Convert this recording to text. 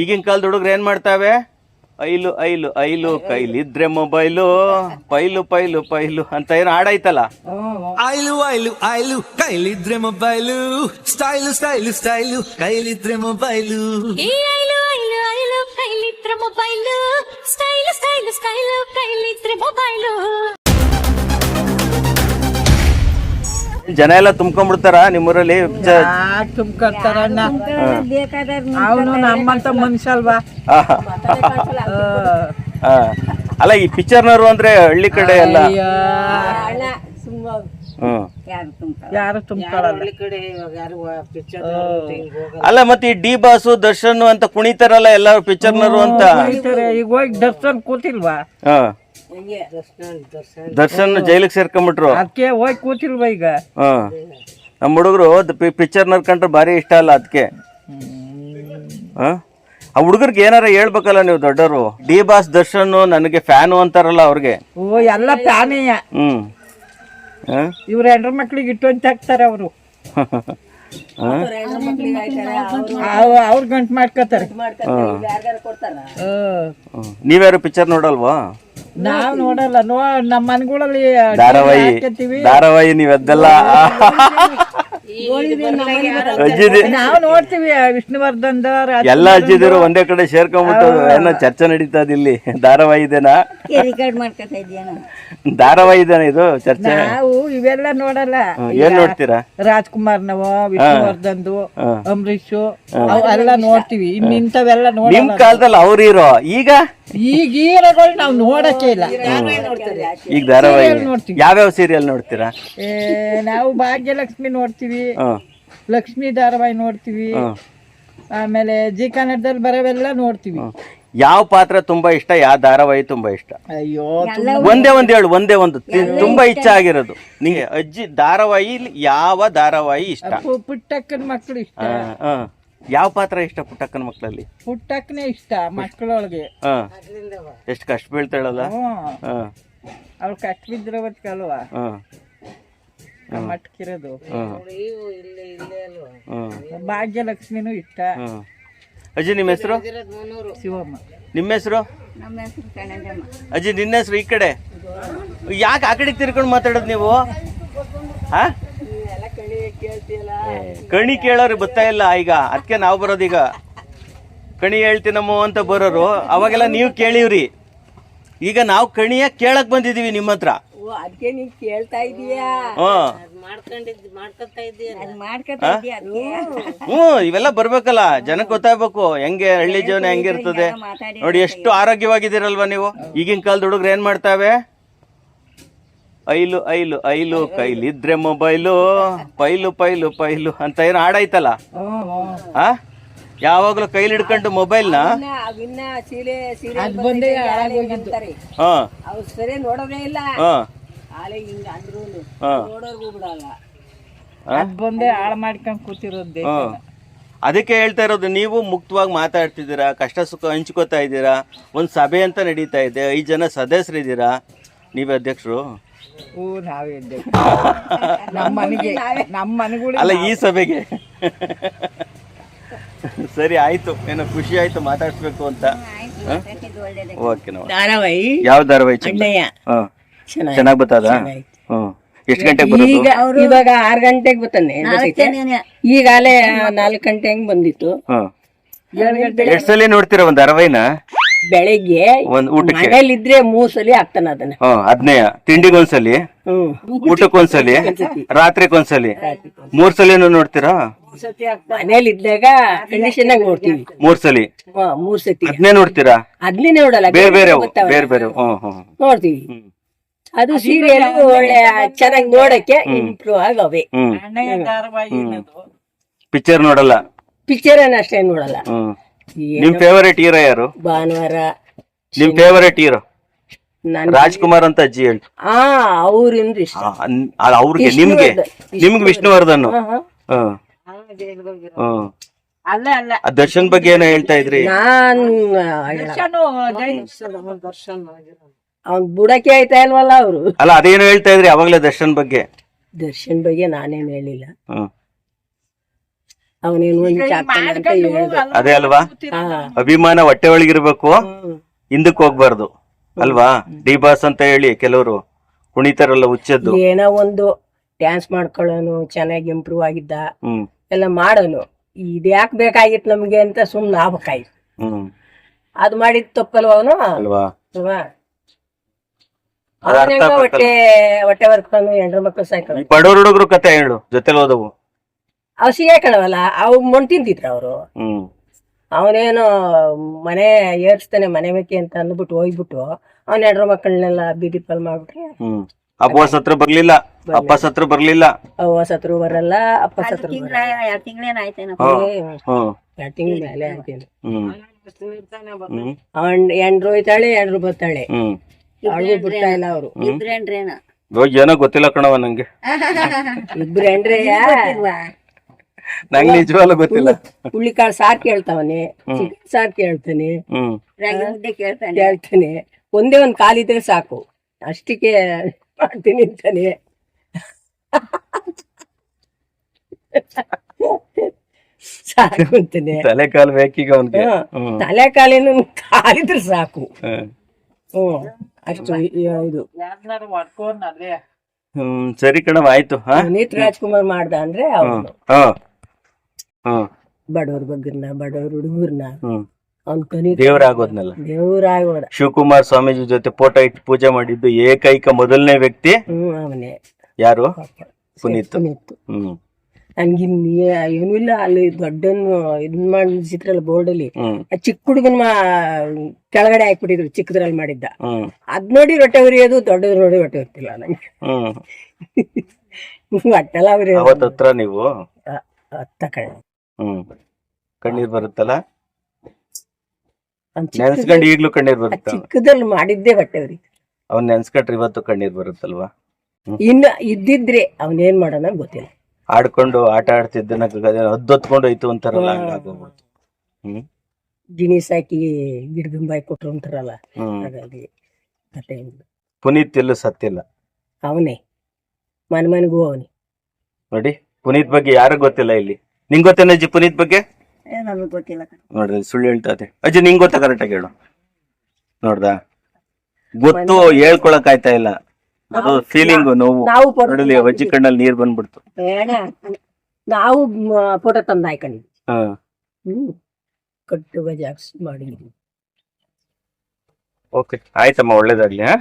ಈಗಿನ ಕಾಲದ ಹುಡುಗ್ರು ಏನ್ ಮಾಡ್ತಾವೆ? ಐಲು ಐಲು ಐಲು ಕೈಲಿದ್ರೆ ಮೊಬೈಲು ಪೈಲು ಪೈಲು ಪೈಲು ಅಂತ ಏನು ಹಾಡೈತಲ್ಲ ಐಲು ಐಲು ಆಯ್ಲು ಕೈಲಿದ್ರೆ ಮೊಬೈಲು ಸ್ಟೈಲು ಸ್ಟೈಲು ಸ್ಟೈಲು ಕೈಲಿದ್ರೆ ಮೊಬೈಲು. ಈ ಐಲು ಐಲು ಐಲು ಕೈಲಿದ್ರೆ ಮೊಬೈಲು ಸ್ಟೈಲ್ ಸ್ಟೈಲ್ ಸ್ಟೈಲ್ ಕೈಲಿದ್ರೆ ಮೊಬೈಲು. ಜನ ಎಲ್ಲ ತುಂಬ್ಕೊಂಡ್ಬಿಡ್ತಾರ ನಿಮ್ಮೂರಲ್ಲಿ? ಅವನು ನಮ್ಮಂತ ಮನುಷ್ಯ ಅಲ್ವಾ. ಅಲ್ಲ ಈ ಪಿಕ್ಚರ್ನವರು ಅಂದ್ರೆ ಹಳ್ಳಿ ಕಡೆ ಎಲ್ಲ. ಹ್ಮ್. ಯಾರು ಅಲ್ಲ ಮತ್ತೆ ಈ ಡಿ ಬಾಸು ದರ್ಶನ್ ಅಂತ ಕುಣಿತಾರಲ್ಲ ಎಲ್ಲಾರು ಪಿಕ್ಚರ್ನವರು ಅಂತ ಕುಣಿತಾರೆ. ಈಗ ಹೋಗಿ ದರ್ಶನ್ ಕೂತಿಲ್ವಾ? ಹಾ. ದರ್ಶನ್ ಜೈಲಿಗೆ ಸೇರ್ಕೊಂಡ್ಬಿಟ್ರು ಅದಕ್ಕೆ ಹೋಗಿ ಕೂತಿಲ್ವಾ ಈಗ? ಹಾ. ನಮ್ಮ ಹುಡುಗರು ಪಿಕ್ಚರ್ನರ್ ಕಂಡ್ರೆ ಭಾರಿ ಇಷ್ಟ ಅಲ್ಲ ಅದಕ್ಕೆ. ಹಾ? ಆ ಹುಡುಗರಿಗೆ ಏನಾರ ಹೇಳ್ಬೇಕಲ್ಲ ನೀವು ದೊಡ್ಡವರು? ಡಿ ಬಾಸ್ ದರ್ಶನ್ ನನಗೆ ಫ್ಯಾನು ಅಂತಾರಲ್ಲ ಅವ್ರಿಗೆ. ಓ ಎಲ್ಲ ಹ್ಮ್. ಹಾ? ಇವ್ರ ಹೆಂಡ್ರ ಮಕ್ಳಿಗೆ ಇಟ್ಟೊಂತ ಹಾಕ್ತಾರೆ ಅವರು? ಅವ್ರ ಗಂಟು ಮಾಡ್ಕೋತಾರೆ. ನೀವ್ಯಾರು ಪಿಕ್ಚರ್ ನೋಡಲ್ವಾ? ನಾವ್ ನೋಡಲ್ಲ ನೋ ನಮ್ಮ ಮನೆಗಳಲ್ಲಿ ಧಾರಾವಾಹಿ ಧಾರಾವಾಹಿ ನೀವೆದ್ದೆಲ್ಲ. ಅಜ್ಜಿದಿ ನಾವು ನೋಡ್ತೀವಿ ವಿಷ್ಣುವರ್ಧನ್ ಎಲ್ಲ ಅಜ್ಜಿದಿರು ಒಂದೇ ಕಡೆ ಸೇರ್ಕೊಂಡ್ಬಿಟ್ಟು ಏನೋ ಚರ್ಚೆ ನಡೀತದ ಇಲ್ಲಿ. ಧಾರಾವಾಹಿ ಇದೆನಾ ಧಾರಾವಾಹಿ ಇದೇನಾ ಇದು ಚರ್ಚೆ? ನಾವು ಇವೆಲ್ಲ ನೋಡಲ್ಲ. ಏನ್ ನೋಡ್ತೀರಾ? ರಾಜ್ಕುಮಾರ್ ನಾವು ವಿಷ್ಣುವರ್ಧನ್ದು ಅಂಬರೀಶ್ ಅಂಬರೀಷ್ ಅವೆಲ್ಲ ನೋಡ್ತೀವಿ. ಇನ್ನಿಂತವೆಲ್ಲ ನಿಮ್ ಕಾಲದಲ್ಲಿ ಇರೋ? ಹೀರೋ ಈಗ ಈಗ ಹೀರೋಗಳು ನಾವು ನೋಡಕ್ಕೆ ಇಲ್ಲ. ಈಗ ಧಾರಾವಾಹಿ ನೋಡ್ತೀವಿ. ಯಾವ್ಯಾವ ಸೀರಿಯಲ್ ನೋಡ್ತೀರಾ? ನಾವು ಭಾಗ್ಯಲಕ್ಷ್ಮಿ ನೋಡ್ತೀವಿ. ಹ್ಮ್ ಲಕ್ಷ್ಮೀ ಧಾರಾವಾಹಿ ನೋಡ್ತೀವಿ. ಆಮೇಲೆ ಜಿ ಕನ್ನಡದಲ್ಲಿ ಬರೋವೆಲ್ಲ ನೋಡ್ತೀವಿ. ಯಾವ ಪಾತ್ರ ತುಂಬಾ ಇಷ್ಟ ಯಾವ ಧಾರಾವಾಹಿ ತುಂಬಾ ಇಷ್ಟ? ಅಯ್ಯೋ ಒಂದೇ ಒಂದ್ ಹೇಳು ಒಂದೇ ಒಂದು. ತುಂಬಾ ಇಚ್ಛ ಆಗಿರೋದು. ನಿಂಗೆ ಅಜ್ಜಿ ಧಾರಾವಾಹಿ ಯಾವ ಧಾರಾವಾಹಿ ಇಷ್ಟ? ಪು- ಪುಟ್ಟಕ್ಕನ ಮಕ್ಕಳು ಇಷ್ಟ. ಹಾ, ಹಾ. ಯಾವ ಪಾತ್ರ ಇಷ್ಟ ಪುಟ್ಟಕ್ಕನ ಮಕ್ಕಳಲ್ಲಿ ಪುಟ್ಟಕ್ಕನೇ ಇಷ್ಟ ಮಕ್ಕಳೊಳಗೆ ಹಾ. ಎಷ್ಟು ಕಷ್ಟ ಬೀಳ್ತಾಳಲ್ಲ? ಹ್ಮ್. ಹಾ. ಅವ್ಳು ಕಷ್ಟ ಬಿದ್ದಿರೋವತ್ಕಲ್ವಾ ಹಾ. ಮಟ್ಕಿರೋದು ಭಾಗ್ಯಲಕ್ಷ್ಮಿನು ಇಷ್ಟ ಅಜ್ಜಿ ನಿಮ್ಮ ಹೆಸರು? ಶಿವಮ್ಮ. ನಿಮ್ಮ ಹೆಸರು? ನಮ್ಮ ಹೆಸರು ಕಣಜಮ್ಮ. ಅಜ್ಜಿ ನಿನ್ನ ಹೆಸರು ಈ ಕಡೆ. ಯಾಕೆ ಆ ಕಡೆ ತಿರ್ಕೊಂಡು ಮಾತಾಡೋದು ನೀವು? ಹಾ? ಕಣಿ ಕೇಳೋರು ಬರ್ತಾ ಇಲ್ಲ ಈಗ. ಅದಕ್ಕೆ ನಾವು ಬರೋದೀಗ ಕಣಿ ಹೇಳ್ತೀನಮ್ಮ ಅಂತ ಬರೋರು. ಅವಾಗೆಲ್ಲ ನೀವು ಕೇಳಿವ್ರಿ. ಈಗ ನಾವು ಕಣಿಯ ಕೇಳಕ್ ಬಂದಿದೀವಿ ನಿಮ್ಮ ಹತ್ರ. ಅದಕ್ಕೆ ನೀನ್ ಕೇಳ್ತಾ ಇದೀಯಾ? ಹ್ಮ್ ಅದ್ ಮಾಡ್ಕೊತಾ ಇದೀಯ ಹ್ಮ್ ಇವೆಲ್ಲ ಬರ್ಬೇಕಲ್ಲ ಜನಕ್ಕೆ ಗೊತ್ತಾಗ್ಬೇಕು ಹೆಂಗೆ ಹಳ್ಳಿ ಜೀವನ ಹೆಂಗಿರ್ತದೆ ನೋಡಿ ಎಷ್ಟು ಆರೋಗ್ಯವಾಗಿದ್ದೀರಲ್ವಾ ನೀವು? ಈಗಿನ ಕಾಲದ ಹುಡುಗ್ರು ಏನ್ ಮಾಡ್ತಾವೆ? ಐಲು ಐಲು ಐಲು ಕೈಲಿದ್ರೆ ಮೊಬೈಲು ಪೈಲು ಪೈಲು ಪೈಲು ಅಂತ ಏನು ಹಾಡೈತಲ್ಲ ಆ ಯಾವಾಗ್ಲೂ ಕೈಲಿ ಹಿಡ್ಕೊಂಡು ಮೊಬೈಲ್ನ? ಇಲ್ಲ. ಬಂದೇ ಹಾಳು ಮಾಡ್ಕೊಂಡ್ ಕೂತಿರೋದು ಹಾ. ಅದಕ್ಕೆ ಹೇಳ್ತಾ ಇರೋದು ನೀವು ಮುಕ್ತವಾಗಿ ಮಾತಾಡ್ತಿದ್ದೀರಾ ಕಷ್ಟ ಸುಖ ಹಂಚ್ಕೋತಾ ಇದ್ದೀರಾ ಒಂದು ಸಭೆ ಅಂತ ನಡೀತಾ ಇದೆ ಐದು ಜನ ಸದಸ್ಯರಿದ್ದೀರಾ ನೀವೇ ಅಧ್ಯಕ್ಷರು? ಹೂ ನಾವೇ ಮನೆಗೆ ಅಲ್ಲ ಈ ಸಭೆಗೆ. ಸರಿ ಆಯ್ತು. ಏನೋ ಖುಷಿ ಆಯ್ತು ಮಾತಾಡ್ಸ್ಬೇಕು ಅಂತ. ಓಕೆ ಯಾವ ಧಾರಾವಾಹಿ ಚೆನ್ನಾಗಿ ಬರ್ತದ ಹ್ಮ್. ಎಷ್ಟು ಗಂಟೆಗೆ ಬರೋದು? ಈಗ ಇವಾಗ ಆರ್ ಗಂಟೆಗೆ ಬರ್ತಾನೆ ಈಗಾಲೇ ನಾಲ್ಕು ಗಂಟೆ ಹಂಗ್ ಬಂದಿತ್ತು? ಹ್ಮ್ ಏಳು ಗಂಟೆ ಎಷ್ಟು ಸಲ ನೋಡ್ತೀರಾ ಒಂದ್ ಅರವೈನ? ಬೆಳಿಗ್ಗೆ ಒಂದ್ ಊಟಕ್ಕೆ? ಮನೇಲಿದ್ರೆ ಮೂರ್ ಸಲ ಆಗ್ತಾನ ಅದನ್ನ. ಹ್ಮ್ ಹದ್ನೈಯ ತಿಂಡಿಗೊಂದ್ಸಲಿ? ಹ್ಮ್. ಊಟಕ್ಕೊಂದ್ಸಲಿ? ರಾತ್ರಿಗೊಂದ್ಸಲಿ? ಮೂರ್ ಸಲಿನೂ ನೋಡ್ತೀರಾ? ಮನೇಲಿದ್ದಾಗ ಕಂಡೀಷನ್ ಆಗಿ ನೋಡ್ತೀವಿ. ಮೂರ್ ಸಲಿ? ಹಾ, ಮೂರ್ ಸತಿ. ಅದ್ನೇ ನೋಡ್ತೀರಾ? ಅದ್ನೇ ನೋಡಲ್ಲ ಬೇರೆ ಬೇರೆ ಬೇರೆ ಬೇರೆ ಹ್ಮ್ ಹ್ಮ್. ನೋಡ್ತೀವಿ. ಹ್ಮ್. ಅದು ಸೀರಿಯಲ್ ಒಳ್ಳೆ ಚೆನ್ನಾಗಿ ನೋಡಕ್ಕೆ ಇಂಪ್ರೂವ್ ಆಗವೆ. ಪಿಕ್ಚರ್ ನೋಡಲ್ಲ? ಪಿಕ್ಚರ್ ಏನ್ ಅಷ್ಟೇ ನೋಡಲ್ಲ. ನಿಮ್ ಫೇವರೇಟ್ ಹೀರೋ ಯಾರು? ಭಾನುವಾರ ನಿಮ್ ಫೇವರೇಟ್ ಹೀರೋ ನನ್ ರಾಜ್ಕುಮಾರ್ ಅಂತ ಅಜ್ಜಿ ಹೇಳಿ. ಆ ಅವ್ರಿಂದ ಇಷ್ಟ. ಅವ್ರಿಗೆ ನಿಮ್ಗೆ. ನಿಮ್ಗೆ ವಿಷ್ಣುವರ್ಧನ್ ಅಲ್ಲ ಅಲ್ಲ. ದರ್ಶನ್ ಬಗ್ಗೆ ಏನೋ ಹೇಳ್ತಾ ಇದ್ರಿ? ದರ್ಶನ್ ದರ್ಶನು ಅವ್ನ್ ಬುಡಕ್ಕೆ ಆಯ್ತಾ ಇಲ್ವಲ್ಲ ಅವರು? ಅಲ್ಲ ಅದೇನು ಹೇಳ್ತಾ ಇದ್ರಿ ಅವಾಗ್ಲೇ ದರ್ಶನ್ ಬಗ್ಗೆ? ದರ್ಶನ್ ಬಗ್ಗೆ ನಾನೇನ್ ಹೇಳಿಲ್ಲ. ಹ್ಮ್. ಅವನೇನು ಒಂದು ಚಾಕ್ತಾನೆ ಅಂತ ಹೇಳ್ದ. ಅದೇ ಅಲ್ವಾ? ಅಭಿಮಾನ ಹೊಟ್ಟೆ ಒಳಗಿರ್ಬೇಕು. ಹಿಂದಕ್ ಹೋಗ್ಬಾರ್ದು. ಅಲ್ವಾ? ಡಿ ಬಾಸ್ ಅಂತ ಹೇಳಿ ಕೆಲವರು ಕುಣಿತಾರಲ್ಲ ಹುಚ್ಚದ್ದು. ಏನೋ ಒಂದು ಡ್ಯಾನ್ಸ್ ಮಾಡ್ಕೊಳ್ಳೋನು ಚೆನ್ನಾಗಿ ಇಂಪ್ರೂವ್ ಆಗಿದ್ದ. ಹ್ಮ್. ಎಲ್ಲ ಮಾಡೋನು. ಇದು ಯಾಕೆ ಬೇಕಾಗಿತ್ತು ನಮ್ಗೆ ಅಂತ ಸುಮ್ನೆ ಆಗ್ಬೇಕಾಯ್ತು. ಹ್ಮ್. ಅದು ಮಾಡಿದ ತಪ್ಪಲ್ವ ಅವನು? ಅಲ್ವಾ? ಅಲ್ವಾ? ಹೊಟ್ಟೆ ಹೊಟ್ಟೆ ಬರ್ಕೊಂಡು ಹೆಂಡ್ರ ಮಕ್ಕಳು ಸಾಯ್ಕೊಂಡು ಬಡವ್ರ ಹುಡುಗರು ಕತೆ ಹೇಳು ಜೊತೆಲಿ ಹೋದವು. ಅವ್ ಸಿಗಾಕಣವಲ್ಲ ಅವ್ ಮೊಣ್ ತಿಂತಿದ್ರು ಅವರು. ಹ್ಮ್. ಅವನೇನು ಮನೆ ಏರ್ಸ್ತಾನೆ ಮನೆ ಬೇಕೆ ಅಂತ ಅಂದ್ಬಿಟ್ಟು ಹೋಗ್ಬಿಟ್ಟು ಅವನ ಹೆಂಡ್ರ ಮಕ್ಕಳನ್ನೆಲ್ಲ ಬೀದಿ ಪಾಲ್ ಮಾಡ್ಬಿಟ್ರೆ ಹ್ಮ್. ಅಪ್ಪ ಸತ್ರ ಬರ್ಲಿಲ್ಲ ಅಪ್ಪ ಸತ್ರ ಬರ್ಲಿಲ್ಲ. ಅವ್ವ ಸತ್ರು ಬರಲ್ಲ ಅಪ್ಪ ಸತ್ರು ಎರಡ್ ತಿಂಗಳ ಮೇಲೆ ಆಗ್ತೀನಿ ಅವನ್ ಎಂಡ್ರು ಹೋಯ್ತಾಳೆ ಎಂಡ್ರು ಬರ್ತಾಳೆ. ಹ್ಮ್ ಅವಳಿಗೂ ಬಿಡ್ತಾ ಇಲ್ಲ ಅವರು. ಇದ್ರೇನ್ರೇನ ಇವಾಗ ಏನೋ ಗೊತ್ತಿಲ್ಲ ಕಣವ ನಂಗೆ. ಇಬ್ರು ನಂಗೆ ನಿಜವಾಗ್ಲೂ ಗೊತ್ತಿಲ್ಲ. ಹುಳ್ಳಿಕಾಳು ಸಾರ್ ಕೇಳ್ತಾವನೆ. ಚಿಕನ್ ಸಾರ್ ಕೇಳ್ತಾನೆ. ಹ್ಮ್. ರಾಗಿ ಮುದ್ದೆ ಕೇಳ್ತಾನೆ. ಕೇಳ್ತಾನೆ. ಒಂದೇ ಒಂದ್ ಕಾಲಿದ್ರೆ ಸಾಕು. ಅಷ್ಟಕ್ಕೆ ಮಾಡ್ತೀನಿ ಅಂತಾನೆ. ಸಾಕು ಅಂತಾನೆ. ತಲೆ ಕಾಲ್ ಬೇಕೀಗ ಅವನ್ಗೆ. ಹ್ಮ್. ತಲೆ ಕಾಲಿನ ಕಾಲಿದ್ರೆ ಸಾಕು. ಹ್ಮ್. ಹ್ಮ್. ಅಷ್ಟು ಇದು. ಹ್ಮ್ ಸರಿ ಕಣವ ಆಯ್ತು ಹಾ? ಪುನೀತ್ ರಾಜ್ಕುಮಾರ್ ಮಾಡ್ದ ಅಂದ್ರೆ ಅವನು ಹಾ ಹ್ಮ್ ಬಡವ್ರ ಬಗ್ಗರ್ನ ಬಡವ್ರ ಹುಡುಗರ್ನ. ಹ್ಮ್. ಅವ್ನ್ ದೇವರಾಗೋದ್ನಲ್ಲ. ದೇವ್ರಾಗೋದ. ಶಿವಕುಮಾರ್ ಸ್ವಾಮೀಜಿ ಜೊತೆ ಫೋಟೋ ಇಟ್ಟು ಪೂಜೆ ಮಾಡಿದ್ದು ಏಕೈಕ ಮೊದಲನೇ ವ್ಯಕ್ತಿ? ಹ್ಮ್ ಅವನೇ. ಯಾರು? ಪುನೀತ್. ಪುನೀತ್. ಹ್ಮ್. ನನ್ಗಿನ್ ಏನು ಇಲ್ಲ ಅಲ್ಲಿ ದೊಡ್ಡನ್ನು ಇದನ್ ಮಾಡಿಸಿದ್ರಲ್ಲ ಬೋರ್ಡ್ ಅಲ್ಲಿ. ಹ್ಮ್. ಆ ಚಿಕ್ಕ ಹುಡುಗನ್ ಕೆಳಗಡೆ ಹಾಕ್ಬಿಟ್ಟಿದ್ರು ಚಿಕ್ಕದ್ರಲ್ಲಿ ಮಾಡಿದ್ದ. ಅದ್ ನೋಡಿ ರೊಟ್ಟೆ ಉರಿಯೋದು ದೊಡ್ಡದ್ ನೋಡಿ ಹೊಟ್ಟೆ ಉರ್ತಿಲ್ಲ ನಂಗೆ. ಹೊಟ್ಟೆಲ್ಲ ಉರಿ ಹತ್ರ ನೀವು? ಹತ್ತ ಕಡೆ. ಹ್ಮ್. ಕಣ್ಣೀರ್ ಬರುತ್ತಲ್ಲ? ನೆನ್ಸ್ಕೊಂಡು ಈಗ್ಲೂ ಕಣ್ಣೀರ್ ಬರುತ್ತೆ? ಬರುತ್ತ ಚಿಕ್ಕದಲ್ಲಿ ಮಾಡಿದ್ದೆ ಹೊಟ್ಟೆ ಉರಿ ಅವ್ನ್ ನೆನ್ಸ್ಕೊಂಡ್ರೆ ಇವತ್ತು ಕಣ್ಣೀರ್ ಬರುತ್ತಲ್ವಾ? ಇನ್ನು ಇದ್ದಿದ್ರೆ ಅವನೇನ್ ಮಾಡೋಣ ಗೊತ್ತಿಲ್ಲ. ಆಡ್ಕೊಂಡು ಆಟ ಆಡ್ತಿದ್ದ ಹದ್ದೊತ್ಕೊಂಡು ಹೋಯ್ತು ಅಂತಾರಲ್ಲ ಹಂಗಾಗೋಗ್ಬಿಡ್ತು ಹ್ಮ್. ಜಿನಿಸ್ ಹಾಕಿ ಗಿಡದಿಂಬಾಯಿ ಕೊಟ್ರು ಅಂತಾರಲ್ಲ ಹ್ಮ್. ಹಾಗಾಗಿ. ಪುನೀತ್ ಎಲ್ಲೂ ಸತ್ತಿಲ್ಲ ಅವನೇ ಮನೆ ಮನೆಗೂ ಅವನೇ. ನೋಡಿ ಪುನೀತ್ ಬಗ್ಗೆ ಯಾರು ಗೊತ್ತಿಲ್ಲ ಇಲ್ಲಿ. ನಿಂಗ್ ಗೊತ್ತೇನ ಅಜ್ಜಿ ಪುನೀತ್ ಬಗ್ಗೆ? ನಮ್ಗ್ ಗೊತ್ತಿಲ್ಲ. ನೋಡ್ರಿ ಸುಳ್ಳು ಹೇಳ್ತಾ ಇದೆ ಅಜ್ಜಿ ನಿಂಗ್ ಗೊತ್ತಾ ಕರೆಕ್ಟಾಗಿ ಹೇಳು. ನೋಡ್ದ? ಗೊತ್ತು ಹೇಳ್ಕೊಳಕ್ ಆಯ್ತಾ ಇಲ್ಲ? ಅದು ಫೀಲಿಂಗ್ ನೋವು. ನಾವು ಪೊ- ನೋಡಲಿ ಅಜ್ಜಿ ಕಣ್ಣಲ್ಲಿ ನೀರ್ ಬಂದ್ಬಿಡ್ತು. ಬೇಡ. ನಾವು ಫೋಟೋ ತಂದು ಹಾಕೊಂಡಿದ್ವಿ ಹಾ. ಹ್ಮ್. ಕಟ್ಟು ಬಜಾಕ್ಸ್ ಮಾಡಿದ್ವಿ ಓಕೆ ಆಯ್ತಮ್ಮ ಒಳ್ಳೇದಾಗ್ಲಿ ಹಾ.